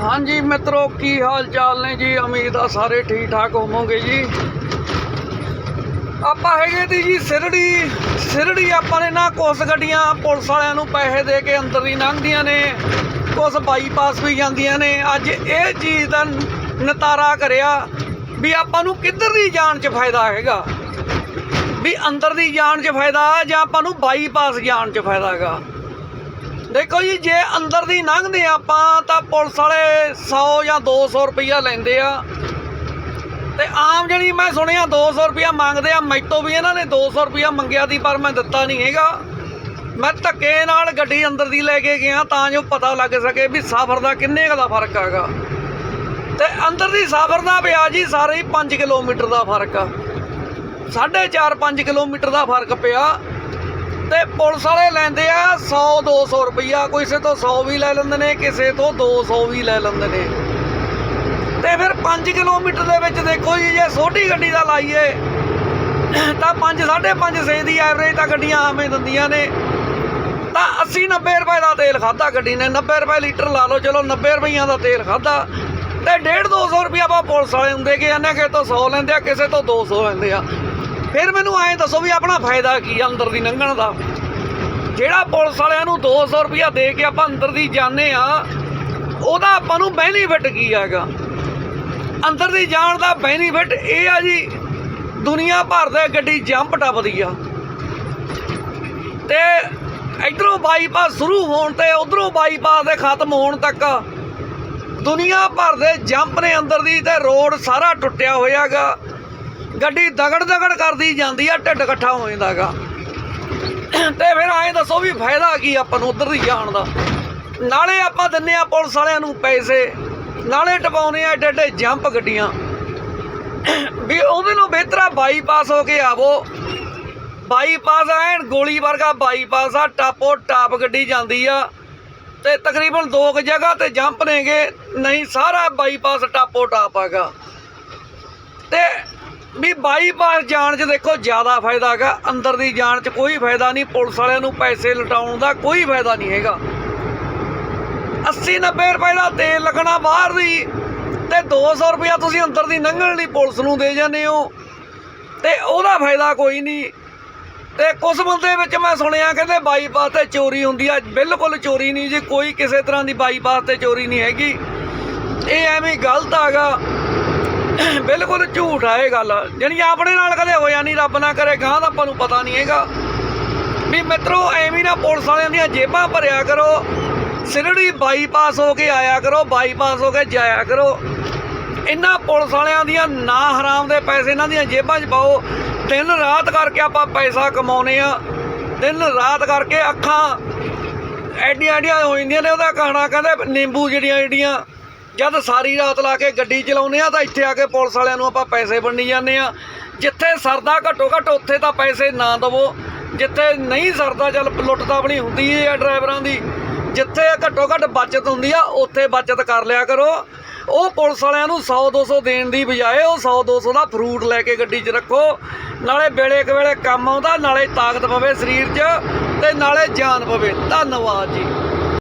ਹਾਂਜੀ ਮਿੱਤਰੋ, ਕੀ ਹਾਲ ਚਾਲ ਨੇ ਜੀ? ਉਮੀਦ ਆ ਸਾਰੇ ਠੀਕ ਠਾਕ ਹੋਵੋਗੇ ਜੀ। ਆਪਾਂ ਹੈਗੇ ਤੀ ਜੀ ਸਿਰੜੀ। ਸਿਰੜੀ ਆਪਾਂ ਨੇ ਨਾ ਕੁਛ ਗੱਡੀਆਂ ਪੁਲਿਸ ਵਾਲਿਆਂ ਨੂੰ ਪੈਸੇ ਦੇ ਕੇ ਅੰਦਰ ਦੀ ਲੰਘਦੀਆਂ ਨੇ। ਕੁਛ ਬਾਈਪਾਸ ਵੀ ਜਾਂਦੀਆਂ ਨੇ। ਅੱਜ ਇਹ ਚੀਜ਼ ਦਾ ਨਤਾਰਾ ਕਰਿਆ ਵੀ ਆਪਾਂ ਨੂੰ ਕਿੱਧਰ ਦੀ ਜਾਣ 'ਚ ਫਾਇਦਾ ਹੈਗਾ? ਵੀ ਅੰਦਰ ਦੀ ਜਾਣ 'ਚ ਫਾਇਦਾ ਜਾਂ ਆਪਾਂ ਨੂੰ ਬਾਈਪਾਸ ਜਾਣ 'ਚ ਫਾਇਦਾ ਹੈਗਾ? ਦੇਖੋ ਜੀ, ਜੇ ਅੰਦਰ ਦੀ ਲੰਘਦੇ ਆਪਾਂ, ਤਾਂ ਪੁਲਿਸ ਵਾਲੇ 100 ਜਾਂ 200 ਰੁਪਈਆ ਲੈਂਦੇ ਆ। ਤੇ ਆਮ ਜਿਹੜੀ ਮੈਂ ਸੁਣਿਆ 200 ਰੁਪਈਆ ਮੰਗਦੇ ਆ, ਮੈਤੋਂ ਵੀ ਇਹਨਾਂ ਨੇ 200 ਰੁਪਈਆ ਮੰਗਿਆ ਦੀ ਪਰ ਮੈਂ ਦਿੱਤਾ ਨਹੀਂ ਹੈਗਾ। ਮੈਂ ਧੱਕੇ ਨਾਲ ਗੱਡੀ ਅੰਦਰ ਦੀ ਲੈ ਕੇ ਗਿਆ, ਤਾਂ ਜੋ ਪਤਾ ਲੱਗ ਸਕੇ ਵੀ ਸਫ਼ਰ ਦਾ ਕਿੰਨੇ ਕੁ ਦਾ ਫ਼ਰਕ ਹੈਗਾ। ਤੇ ਅੰਦਰ ਦੀ ਸਫ਼ਰ ਦਾ ਪਿਆ ਜੀ, ਸਾਰੇ ਹੀ 5 ਕਿਲੋਮੀਟਰ ਦਾ ਫ਼ਰਕ ਆ। 4.5 5 ਕਿਲੋਮੀਟਰ ਦਾ ਫ਼ਰਕ ਪਿਆ। ਤੇ ਪੁਲਿਸ ਵਾਲੇ ਲੈਂਦੇ ਆ 100 200 ਰੁਪਈਆ। ਕਿਸੇ ਤੋਂ 100 ਵੀ ਲੈ ਲੈਂਦੇ ਨੇ ਕਿਸੇ ਤੋਂ 200 ਵੀ ਲੈ ਲੈਂਦੇ ਨੇ। ਤੇ ਫਿਰ 5 ਕਿਲੋਮੀਟਰ ਦੇ ਵਿੱਚ ਦੇਖੋ ਜੀ ਜੇ ਛੋਟੀ ਗੱਡੀ ਦਾ ਲਾਈਏ ਤਾਂ 5 5.5 ਸੇ ਦੀ ਐਵਰੇਜ ਤਾਂ ਗੱਡੀਆਂ ਆਵੇਂ ਦਿੰਦੀਆਂ ਨੇ। ਤਾਂ 80 90 ਰੁਪਏ ਦਾ ਤੇਲ ਖਾਦਾ ਗੱਡੀ ਨੇ। 90 ਰੁਪਏ ਲੀਟਰ ਲਾ ਲਓ ਚਲੋ 90 ਰੁਪਈਆਂ ਦਾ ਤੇਲ ਖਾਦਾ ਤੇ 1.5 200 ਰੁਪਈਆ ਆਪਾਂ ਪੁਲਿਸ ਵਾਲੇ ਹੁੰਦੇ ਦੇ ਕੇ ਹਾਂ, ਕਿਸੇ ਤੋਂ 100 ਲੈਂਦੇ ਆ ਕਿਸੇ ਤੋਂ 200 ਲੈਂਦੇ ਆ। ਫਿਰ ਮੈਨੂੰ ਐਂ ਦੱਸੋ ਵੀ ਆਪਣਾ ਫਾਇਦਾ ਕੀ ਆ ਅੰਦਰ ਦੀ ਲੰਘਣ ਦਾ? ਜਿਹੜਾ ਪੁਲਿਸ ਵਾਲਿਆਂ ਨੂੰ 200 ਰੁਪਇਆ ਦੇ ਕੇ ਆਪਾਂ ਅੰਦਰ ਦੀ ਜਾਂਦੇ ਆ, ਉਹਦਾ ਆਪਾਂ ਨੂੰ ਬੈਨੀਫਿਟ ਕੀ ਹੈਗਾ? ਅੰਦਰ ਦੀ ਜਾਣ ਦਾ ਬੈਨੀਫਿਟ ਇਹ ਆ ਜੀ, ਦੁਨੀਆ ਭਰ ਦੇ ਗੱਡੀ ਜੰਪ ਟੱਪਦੀ ਆ। ਤੇ ਇਧਰੋਂ ਬਾਈਪਾਸ ਸ਼ੁਰੂ ਹੋਣ ਤੇ ਉਧਰੋਂ ਬਾਈਪਾਸ ਦੇ ਖਤਮ ਹੋਣ ਤੱਕ ਦੁਨੀਆ ਭਰ ਦੇ ਜੰਪ ਨੇ ਅੰਦਰ ਦੀ ਤੇ ਰੋਡ ਸਾਰਾ ਟੁੱਟਿਆ ਹੋਇਆਗਾ। ਗੱਡੀ ਦਗੜ ਦਗੜ ਕਰਦੀ ਜਾਂਦੀ ਆ, ਢਿੱਡ ਇਕੱਠਾ ਹੋ ਜਾਂਦਾਗਾ ਤੇ ਫਿਰ ਐਂ ਦੱਸੋ ਵੀ ਫਾਇਦਾ ਕੀ ਆਪਾਂ ਨੂੰ ਉਧਰ ਦੀ ਜਾਣ ਦਾ। ਨਾਲੇ ਆਪਾਂ ਦਿੰਨੇ ਆ ਪੁਲਿਸ ਵਾਲਿਆਂ ਨੂੰ ਪੈਸੇ, ਨਾਲੇ ਟਪਾਉਨੇ ਆ ਏਡੇ ਏਡੇ ਜੰਪ ਗੱਡੀਆਂ। ਵੀ ਉਹਦੇ ਨੂੰ ਬਿਹਤਰ ਆ ਬਾਈਪਾਸ ਹੋ ਕੇ ਆਵੋ। ਬਾਈਪਾਸ ਐਨ ਗੋਲੀ ਵਰਗਾ ਬਾਈਪਾਸ ਆ, ਟਾਪੋ ਟਾਪ ਗੱਡੀ ਜਾਂਦੀ ਆ। ਤੇ ਤਕਰੀਬਨ ਦੋ ਕੁ ਜਗ੍ਹਾ ਤੇ ਜੰਪ ਨੇਗੇ, ਨਹੀਂ ਸਾਰਾ ਬਾਈਪਾਸ ਟਾਪੋ ਟਾਪ ਹੈਗਾ। ਵੀ ਬਾਈਪਾਸ ਜਾਣ 'ਚ ਦੇਖੋ ਜ਼ਿਆਦਾ ਫਾਇਦਾ ਹੈਗਾ। ਅੰਦਰ ਦੀ ਜਾਣ 'ਚ ਕੋਈ ਫਾਇਦਾ ਨਹੀਂ, ਪੁਲਿਸ ਵਾਲਿਆਂ ਨੂੰ ਪੈਸੇ ਲਟਾਉਣ ਦਾ ਕੋਈ ਫਾਇਦਾ ਨਹੀਂ ਹੈਗਾ। 80 90 ਰੁਪਏ ਦਾ ਤੇਲ ਲੱਗਣਾ ਬਾਹਰ ਦੀ ਤੇ 200 ਰੁਪਇਆ ਤੁਸੀਂ ਅੰਦਰ ਦੀ ਲੰਘਣ ਲਈ ਪੁਲਿਸ ਨੂੰ ਦੇ ਜਾਂਦੇ ਹੋ। ਤੇ ਉਹਦਾ ਫਾਇਦਾ ਕੋਈ ਨਹੀਂ। ਤੇ ਕੁਝ ਬੰਦੇ ਵਿੱਚ ਮੈਂ ਸੁਣਿਆ ਕਹਿੰਦੇ ਬਾਈਪਾਸ ਤੇ ਚੋਰੀ ਹੁੰਦੀ ਆ। ਬਿਲਕੁਲ ਚੋਰੀ ਨਹੀਂ ਜੀ, ਕੋਈ ਕਿਸੇ ਤਰ੍ਹਾਂ ਦੀ ਬਾਈਪਾਸ ਤੇ ਚੋਰੀ ਨਹੀਂ ਹੈਗੀ। ਇਹ ਐਵੇਂ ਗਲਤ ਆਗਾ ਬਿਲਕੁਲ ਝੂਠ ਆ ਇਹ ਗੱਲ। ਜਾਣੀ ਆਪਣੇ ਨਾਲ ਕਦੇ ਹੋਇਆ ਨਹੀਂ, ਰੱਬ ਨਾ ਕਰੇ ਗਾਂ ਦਾ ਆਪਾਂ ਨੂੰ ਪਤਾ ਨਹੀਂ ਹੈਗਾ। ਵੀ ਮਿੱਤਰੋ, ਐਵੇਂ ਨਾ ਪੁਲਿਸ ਵਾਲਿਆਂ ਦੀਆਂ ਜੇਬਾਂ ਭਰਿਆ ਕਰੋ। ਸਿਰੜੀ ਬਾਈਪਾਸ ਹੋ ਕੇ ਆਇਆ ਕਰੋ ਬਾਈਪਾਸ ਹੋ ਕੇ ਜਾਇਆ ਕਰੋ। ਇਹਨਾਂ ਪੁਲਿਸ ਵਾਲਿਆਂ ਦੀਆਂ ਨਾ ਹਰਾਮ ਦੇ ਪੈਸੇ ਇਹਨਾਂ ਦੀਆਂ ਜੇਬਾਂ 'ਚ ਪਾਓ। ਦਿਨ ਰਾਤ ਕਰਕੇ ਆਪਾਂ ਪੈਸਾ ਕਮਾਉਨੇ ਆ। ਦਿਨ ਰਾਤ ਕਰਕੇ ਅੱਖਾਂ ਐਡੀਆਂ ਐਡੀਆਂ ਹੋ ਜਾਂਦੀਆਂ ਨੇ, ਉਹਦਾ ਕਹਾਣਾ ਕਹਿੰਦੇ ਨਿੰਬੂ ਜਿਹੜੀਆਂ ਜਿਹੜੀਆਂ ਜਦ ਸਾਰੀ ਰਾਤ ਲਾ ਕੇ ਗੱਡੀ ਚਲਾਉਂਦੇ ਆ ਤਾਂ ਇੱਥੇ ਆ ਕੇ ਪੁਲਿਸ ਵਾਲਿਆਂ ਨੂੰ ਆਪਾਂ ਪੈਸੇ ਵੰਡੀ ਜਾਂਦੇ ਆ। ਜਿੱਥੇ ਸਰਦਾ ਘੱਟੋ ਘੱਟ ਉੱਥੇ ਤਾਂ ਪੈਸੇ ਨਾ ਦਵੋ। ਜਿੱਥੇ ਨਹੀਂ ਸਰਦਾ ਚੱਲ ਲੁੱਟ ਤਾਂ ਆਪਣੀ ਹੁੰਦੀ ਹੈ ਡਰਾਈਵਰਾਂ ਦੀ। ਜਿੱਥੇ ਘੱਟੋ ਘੱਟ ਬਚਤ ਹੁੰਦੀ ਆ, ਉੱਥੇ ਬਚਤ ਕਰ ਲਿਆ ਕਰੋ। ਉਹ ਪੁਲਿਸ ਵਾਲਿਆਂ ਨੂੰ 100 200 ਦੇਣ ਦੀ ਬਜਾਏ ਉਹ 100 200 ਦਾ ਫਰੂਟ ਲੈ ਕੇ ਗੱਡੀ 'ਚ ਰੱਖੋ। ਨਾਲੇ ਵੇਲੇ ਕੁ ਵੇਲੇ ਕੰਮ ਆਉਂਦਾ, ਨਾਲੇ ਤਾਕਤ ਪਵੇ ਸਰੀਰ 'ਚ ਤੇ ਨਾਲੇ ਜਾਨ ਪਵੇ। ਧੰਨਵਾਦ ਜੀ।